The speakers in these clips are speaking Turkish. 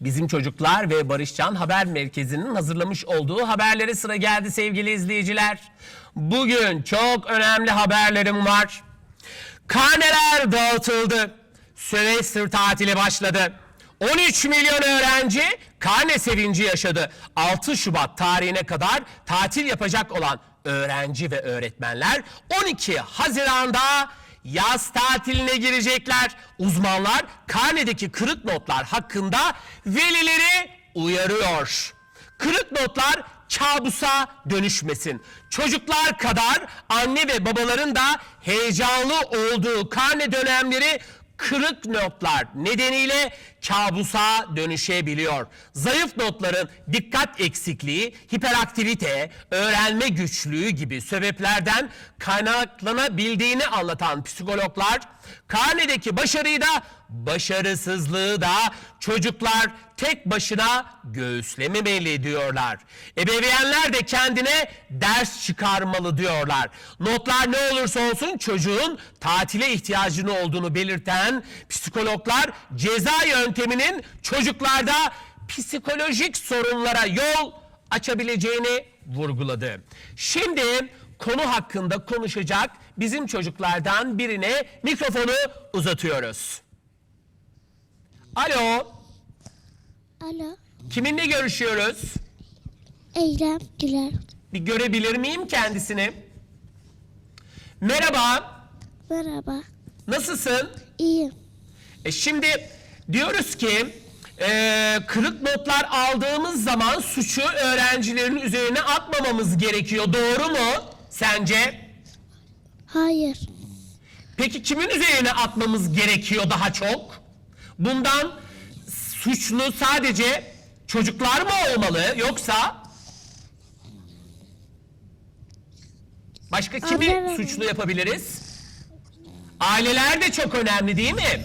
Bizim Çocuklar ve Barışcan Haber Merkezi'nin hazırlamış olduğu haberlere sıra geldi sevgili izleyiciler. Bugün çok önemli haberlerim var. Karneler dağıtıldı. Sömestr tatili başladı. 13 milyon öğrenci karne sevinci yaşadı. 6 Şubat tarihine kadar tatil yapacak olan öğrenci ve öğretmenler 12 Haziran'da yaz tatiline girecekler. Uzmanlar karnedeki kırık notlar hakkında velileri uyarıyor. Kırık notlar kabusa dönüşmesin. Çocuklar kadar anne ve babaların da heyecanlı olduğu karne dönemleri kırık notlar nedeniyle kabusa dönüşebiliyor. Zayıf notların dikkat eksikliği, hiperaktivite, öğrenme güçlüğü gibi sebeplerden kaynaklanabildiğini anlatan psikologlar karnedeki başarıyı da başarısızlığı da çocuklar tek başına göğüslememeli diyorlar. Ebeveynler de kendine ders çıkarmalı diyorlar. Notlar ne olursa olsun çocuğun tatile ihtiyacını olduğunu belirten psikologlar ceza yönteminin çocuklarda psikolojik sorunlara yol açabileceğini vurguladı. Şimdi konu hakkında konuşacak bizim çocuklardan birine mikrofonu uzatıyoruz. Alo, Alo. kiminle görüşüyoruz? Eylem Güler. Bir görebilir miyim kendisini? Merhaba, Merhaba. nasılsın? İyiyim. E şimdi diyoruz ki e, kırık notlar aldığımız zaman suçu öğrencilerin üzerine atmamamız gerekiyor. Doğru mu sence? Hayır. Peki kimin üzerine atmamız gerekiyor daha çok? Bundan suçlu sadece çocuklar mı olmalı yoksa başka kimi Anne ve suçlu yapabiliriz? Aileler de çok önemli değil mi?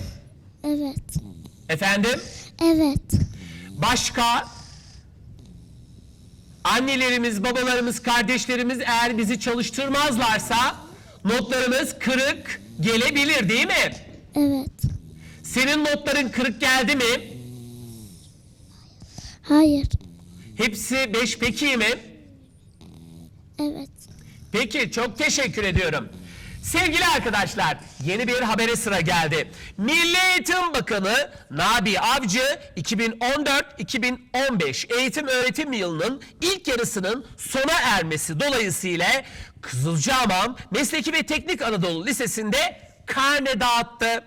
Evet. Efendim? Evet. Başka? Annelerimiz, babalarımız, kardeşlerimiz eğer bizi çalıştırmazlarsa notlarımız kırık gelebilir değil mi? Evet. Senin notların kırık geldi mi? Hayır. Hepsi beş peki mi? Evet. Peki çok teşekkür ediyorum. Sevgili arkadaşlar yeni bir habere sıra geldi. Milli Eğitim Bakanı Nabi Avcı 2014-2015 eğitim öğretim yılının ilk yarısının sona ermesi dolayısıyla Kızılcahamam Mesleki ve Teknik Anadolu Lisesi'nde karne dağıttı.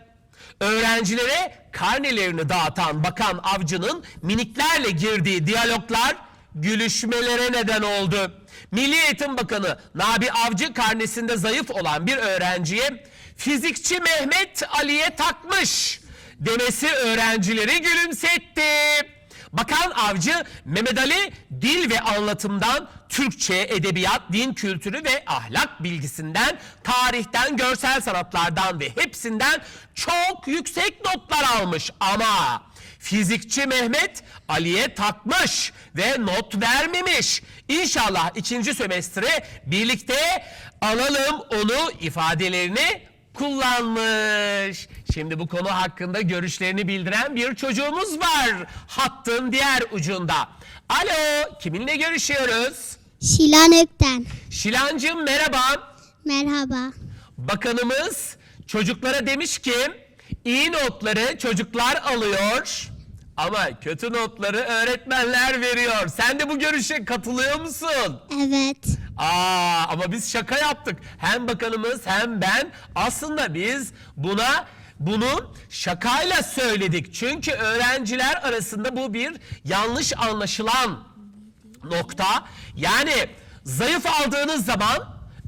Öğrencilere karnelerini dağıtan Bakan Avcı'nın miniklerle girdiği diyaloglar gülüşmelere neden oldu. Milli Eğitim Bakanı Nabi Avcı karnesinde zayıf olan bir öğrenciye fizikçi Mehmet Ali'ye takmış demesi öğrencileri gülümsetti. Bakan Avcı Mehmet Ali dil ve anlatımdan Türkçe, edebiyat, din kültürü ve ahlak bilgisinden, tarihten, görsel sanatlardan ve hepsinden çok yüksek notlar almış ama fizikçi Mehmet Ali'ye takmış ve not vermemiş. İnşallah ikinci sömestre birlikte alalım onu ifadelerini kullanmış. Şimdi bu konu hakkında görüşlerini bildiren bir çocuğumuz var. Hattın diğer ucunda. Alo, kiminle görüşüyoruz? Şilan Ökten. Şilancığım merhaba. Merhaba. Bakanımız çocuklara demiş ki iyi notları çocuklar alıyor ama kötü notları öğretmenler veriyor. Sen de bu görüşe katılıyor musun? Evet. Aa ama biz şaka yaptık. Hem bakanımız hem ben aslında biz buna bunu şakayla söyledik. Çünkü öğrenciler arasında bu bir yanlış anlaşılan nokta. Yani zayıf aldığınız zaman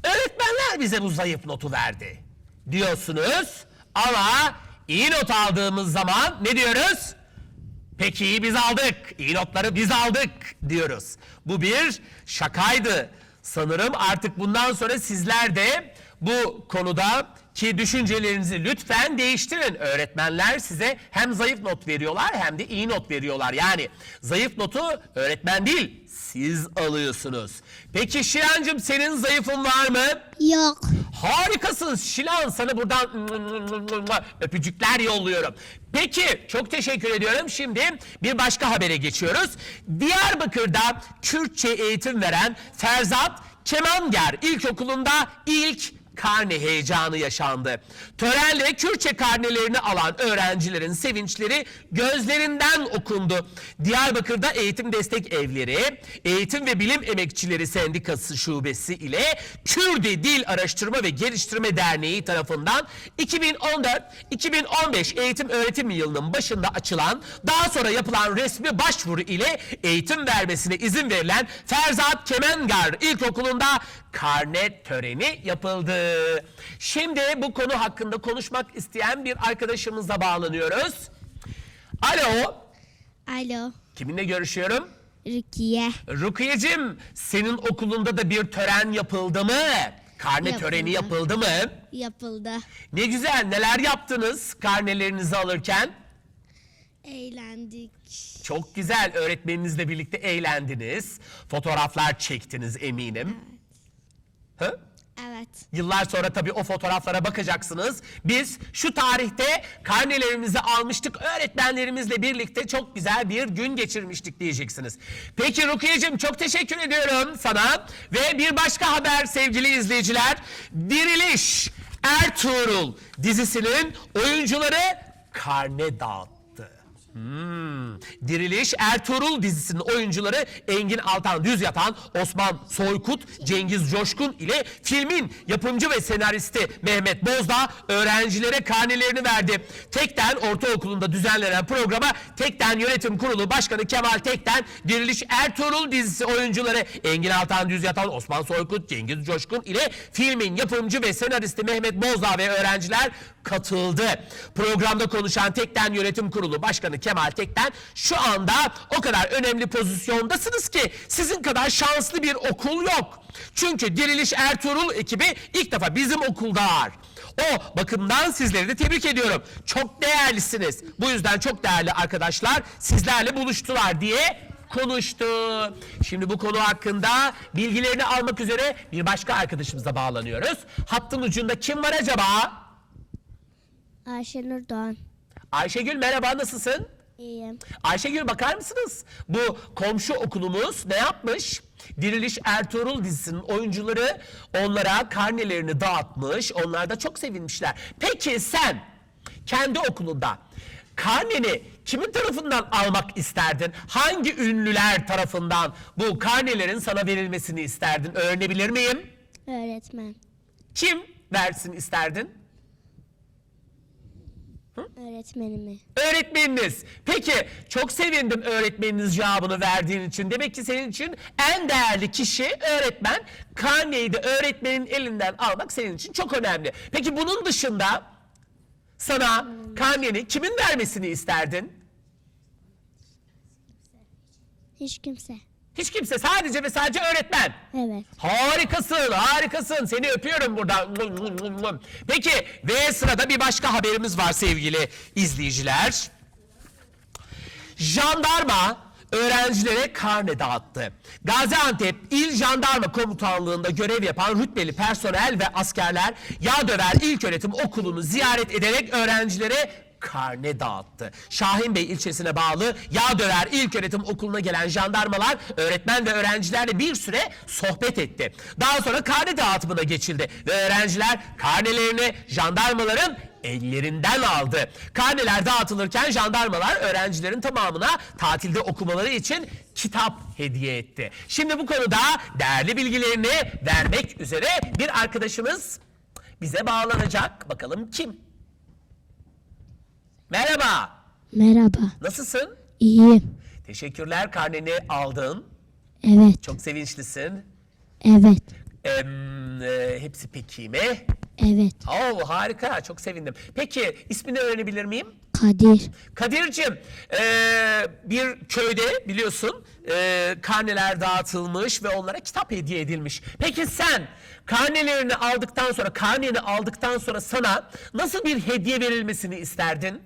öğretmenler bize bu zayıf notu verdi diyorsunuz. Ama iyi not aldığımız zaman ne diyoruz? Peki biz aldık. İyi notları biz aldık diyoruz. Bu bir şakaydı. Sanırım artık bundan sonra sizler de bu konuda ki düşüncelerinizi lütfen değiştirin. Öğretmenler size hem zayıf not veriyorlar hem de iyi not veriyorlar. Yani zayıf notu öğretmen değil siz alıyorsunuz. Peki Şirancığım senin zayıfın var mı? Yok. Harikasın Şilan sana buradan öpücükler yolluyorum. Peki çok teşekkür ediyorum. Şimdi bir başka habere geçiyoruz. Diyarbakır'da Kürtçe eğitim veren Ferzat Kemanger İlkokulu'nda ilk karne heyecanı yaşandı. Törenle Kürtçe karnelerini alan öğrencilerin sevinçleri gözlerinden okundu. Diyarbakır'da Eğitim Destek Evleri, Eğitim ve Bilim Emekçileri Sendikası Şubesi ile Kürdi Dil Araştırma ve Geliştirme Derneği tarafından 2014-2015 eğitim öğretim yılının başında açılan, daha sonra yapılan resmi başvuru ile eğitim vermesine izin verilen Ferzat Kemengar İlkokulu'nda karne töreni yapıldı. Şimdi bu konu hakkında konuşmak isteyen bir arkadaşımızla bağlanıyoruz. Alo, Alo. kiminle görüşüyorum? Rukiye. Rukiye'cim, senin okulunda da bir tören yapıldı mı? Karne Yapıldı. töreni yapıldı mı? Yapıldı. Ne güzel, neler yaptınız karnelerinizi alırken? Eğlendik. Çok güzel, öğretmeninizle birlikte eğlendiniz. Fotoğraflar çektiniz eminim. Hı? Evet. Yıllar sonra tabii o fotoğraflara bakacaksınız. Biz şu tarihte karnelerimizi almıştık. Öğretmenlerimizle birlikte çok güzel bir gün geçirmiştik diyeceksiniz. Peki Rukiye'cim çok teşekkür ediyorum sana. Ve bir başka haber sevgili izleyiciler. Diriliş Ertuğrul dizisinin oyuncuları karne dağıttı. Hmm. Diriliş Ertuğrul dizisinin oyuncuları Engin Altan Düz Yatan, Osman Soykut, Cengiz Coşkun ile filmin yapımcı ve senaristi Mehmet Bozdağ öğrencilere karnelerini verdi. Tekten Ortaokulu'nda düzenlenen programa Tekten Yönetim Kurulu Başkanı Kemal Tekten, Diriliş Ertuğrul dizisi oyuncuları Engin Altan Düz Yatan, Osman Soykut, Cengiz Coşkun ile filmin yapımcı ve senaristi Mehmet Bozdağ ve öğrenciler katıldı. Programda konuşan Tekten Yönetim Kurulu Başkanı Kemal Tekten şu anda o kadar önemli pozisyondasınız ki sizin kadar şanslı bir okul yok. Çünkü Diriliş Ertuğrul ekibi ilk defa bizim okulda var. O bakımdan sizleri de tebrik ediyorum. Çok değerlisiniz. Bu yüzden çok değerli arkadaşlar sizlerle buluştular diye konuştu. Şimdi bu konu hakkında bilgilerini almak üzere bir başka arkadaşımıza bağlanıyoruz. Hattın ucunda kim var acaba? Ayşenur Doğan. Ayşegül merhaba nasılsın? İyiyim. Ayşegül bakar mısınız? Bu komşu okulumuz ne yapmış? Diriliş Ertuğrul dizisinin oyuncuları onlara karnelerini dağıtmış. Onlar da çok sevinmişler. Peki sen kendi okulunda karneni kimin tarafından almak isterdin? Hangi ünlüler tarafından bu karnelerin sana verilmesini isterdin? Öğrenebilir miyim? Öğretmen. Kim versin isterdin? Öğretmenimi. Öğretmeniniz. Peki çok sevindim öğretmeniniz cevabını verdiğin için. Demek ki senin için en değerli kişi öğretmen. Karneyi de öğretmenin elinden almak senin için çok önemli. Peki bunun dışında sana karneni kimin vermesini isterdin? Hiç kimse. Hiç kimse sadece ve sadece öğretmen. Evet. Harikasın, harikasın. Seni öpüyorum buradan. Peki ve sırada bir başka haberimiz var sevgili izleyiciler. Jandarma öğrencilere karne dağıttı. Gaziantep İl Jandarma Komutanlığı'nda görev yapan rütbeli personel ve askerler Yağdöver İlköğretim Okulu'nu ziyaret ederek öğrencilere karne dağıttı. Şahinbey ilçesine bağlı Yağdöver İlköğretim Okulu'na gelen jandarmalar öğretmen ve öğrencilerle bir süre sohbet etti. Daha sonra karne dağıtımına geçildi ve öğrenciler karnelerini jandarmaların ellerinden aldı. Karneler dağıtılırken jandarmalar öğrencilerin tamamına tatilde okumaları için kitap hediye etti. Şimdi bu konuda değerli bilgilerini vermek üzere bir arkadaşımız bize bağlanacak. Bakalım kim? Merhaba. Merhaba. Nasılsın? İyiyim. Teşekkürler karneni aldın. Evet. Çok sevinçlisin. Evet. Em, e, hepsi peki mi? Evet. Oo harika çok sevindim. Peki ismini öğrenebilir miyim? Kadir. Kadir'cim eee, bir köyde biliyorsun eee, karneler dağıtılmış ve onlara kitap hediye edilmiş. Peki sen karnelerini aldıktan sonra karneni aldıktan sonra sana nasıl bir hediye verilmesini isterdin?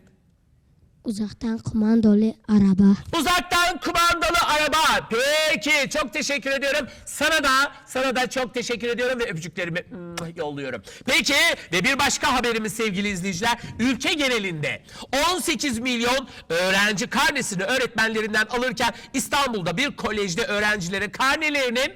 Uzaktan kumandolu araba. Uzaktan kumandalı araba. Peki çok teşekkür ediyorum. Sana da sana da çok teşekkür ediyorum ve öpücüklerimi yolluyorum. Peki ve bir başka haberimiz sevgili izleyiciler. Ülke genelinde 18 milyon öğrenci karnesini öğretmenlerinden alırken İstanbul'da bir kolejde öğrencilere karnelerini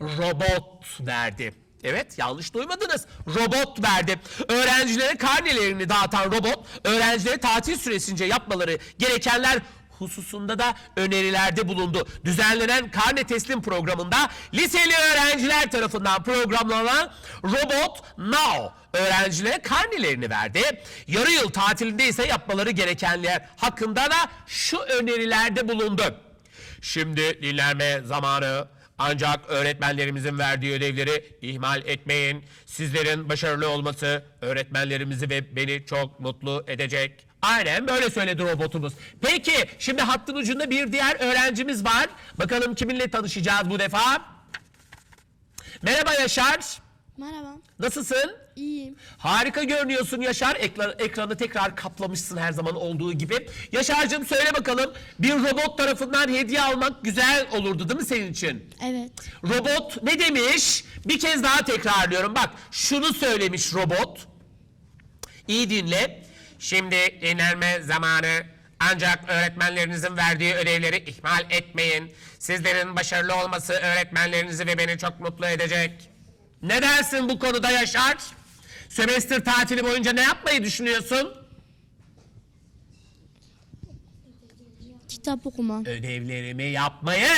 robot verdi. Evet yanlış duymadınız. Robot verdi. Öğrencilere karnelerini dağıtan robot öğrencilere tatil süresince yapmaları gerekenler hususunda da önerilerde bulundu. Düzenlenen karne teslim programında liseli öğrenciler tarafından programlanan Robot Now öğrencilere karnelerini verdi. Yarı yıl tatilinde ise yapmaları gerekenler hakkında da şu önerilerde bulundu. Şimdi dinlenme zamanı. Ancak öğretmenlerimizin verdiği ödevleri ihmal etmeyin. Sizlerin başarılı olması öğretmenlerimizi ve beni çok mutlu edecek. Aynen böyle söyledi robotumuz. Peki şimdi hattın ucunda bir diğer öğrencimiz var. Bakalım kiminle tanışacağız bu defa? Merhaba Yaşar. Merhaba. Nasılsın? İyiyim. Harika görünüyorsun Yaşar. Ekran, ekranı tekrar kaplamışsın her zaman olduğu gibi. Yaşar'cığım söyle bakalım bir robot tarafından hediye almak güzel olurdu değil mi senin için? Evet. Robot ne demiş? Bir kez daha tekrarlıyorum. Bak şunu söylemiş robot. İyi dinle. Şimdi dinlenme zamanı. Ancak öğretmenlerinizin verdiği ödevleri ihmal etmeyin. Sizlerin başarılı olması öğretmenlerinizi ve beni çok mutlu edecek. Ne dersin bu konuda Yaşar? Sömestr tatili boyunca ne yapmayı düşünüyorsun? Kitap okuma. Ödevlerimi yapmayı.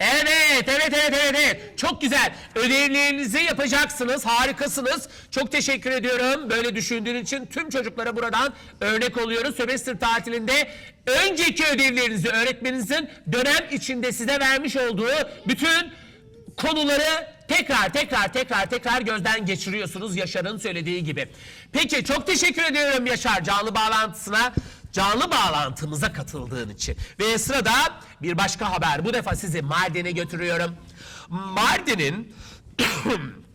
Evet, evet, evet, evet, evet. Çok güzel. Ödevlerinizi yapacaksınız. Harikasınız. Çok teşekkür ediyorum. Böyle düşündüğün için tüm çocuklara buradan örnek oluyoruz. Sömestr tatilinde önceki ödevlerinizi öğretmeninizin dönem içinde size vermiş olduğu bütün konuları tekrar tekrar tekrar tekrar gözden geçiriyorsunuz Yaşar'ın söylediği gibi. Peki çok teşekkür ediyorum Yaşar canlı bağlantısına canlı bağlantımıza katıldığın için. Ve sırada bir başka haber. Bu defa sizi Mardin'e götürüyorum. Mardin'in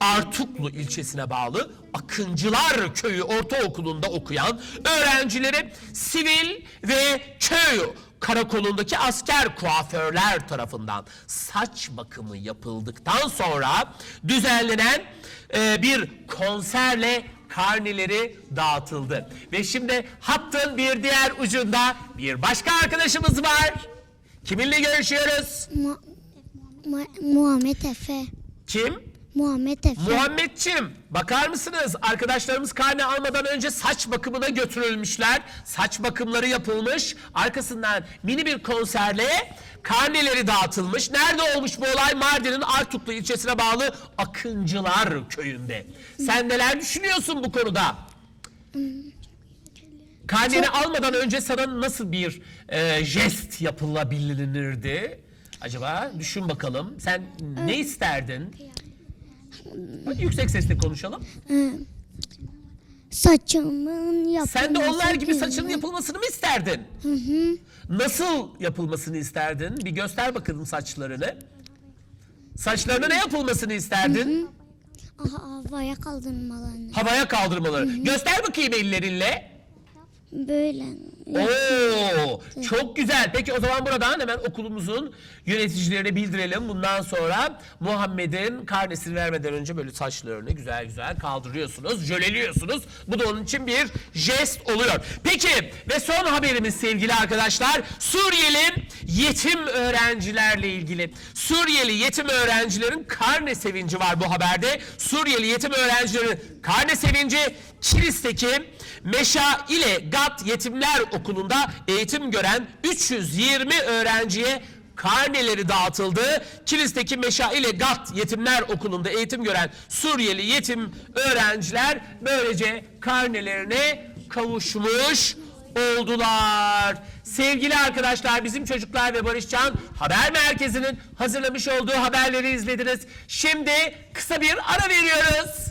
Artuklu ilçesine bağlı Akıncılar Köyü Ortaokulu'nda okuyan öğrencileri sivil ve köy karakolundaki asker kuaförler tarafından saç bakımı yapıldıktan sonra düzenlenen e, bir konserle karneleri dağıtıldı. Ve şimdi hattın bir diğer ucunda bir başka arkadaşımız var. Kiminle görüşüyoruz? Mu- Mu- Muhammed Efe. Kim? Muhammed Efe. Muhammedçim bakar mısınız? Arkadaşlarımız karne almadan önce saç bakımına götürülmüşler. Saç bakımları yapılmış. Arkasından mini bir konserle karneleri dağıtılmış. Nerede olmuş bu olay? Mardin'in Artuklu ilçesine bağlı Akıncılar köyünde. Sen neler düşünüyorsun bu konuda? Karneni almadan önce sana nasıl bir e, jest yapılabilirdi? Acaba düşün bakalım. Sen ne isterdin? Hadi yüksek sesle konuşalım. Saçımın yapılması Sen de onlar gibi saçının yapılmasını mı isterdin? Nasıl yapılmasını isterdin? Bir göster bakalım saçlarını. Saçlarına ne yapılmasını isterdin? Aha, havaya kaldırmalarını. Havaya kaldırmaları. Göster bakayım ellerinle. Böyle. Oo, çok güzel. Peki o zaman buradan hemen okulumuzun yöneticilerine bildirelim. Bundan sonra Muhammed'in karnesini vermeden önce böyle saçlarını güzel güzel kaldırıyorsunuz, jöleliyorsunuz. Bu da onun için bir jest oluyor. Peki ve son haberimiz sevgili arkadaşlar. Suriyeli yetim öğrencilerle ilgili. Suriyeli yetim öğrencilerin karne sevinci var bu haberde. Suriyeli yetim öğrencilerin karne sevinci Kilis'teki Meşa ile Gat Yetimler Okulu'nda eğitim gören 320 öğrenciye karneleri dağıtıldı. Kilis'teki Meşa ile Gat Yetimler Okulu'nda eğitim gören Suriyeli yetim öğrenciler böylece karnelerine kavuşmuş oldular. Sevgili arkadaşlar bizim çocuklar ve Barışcan haber merkezinin hazırlamış olduğu haberleri izlediniz. Şimdi kısa bir ara veriyoruz.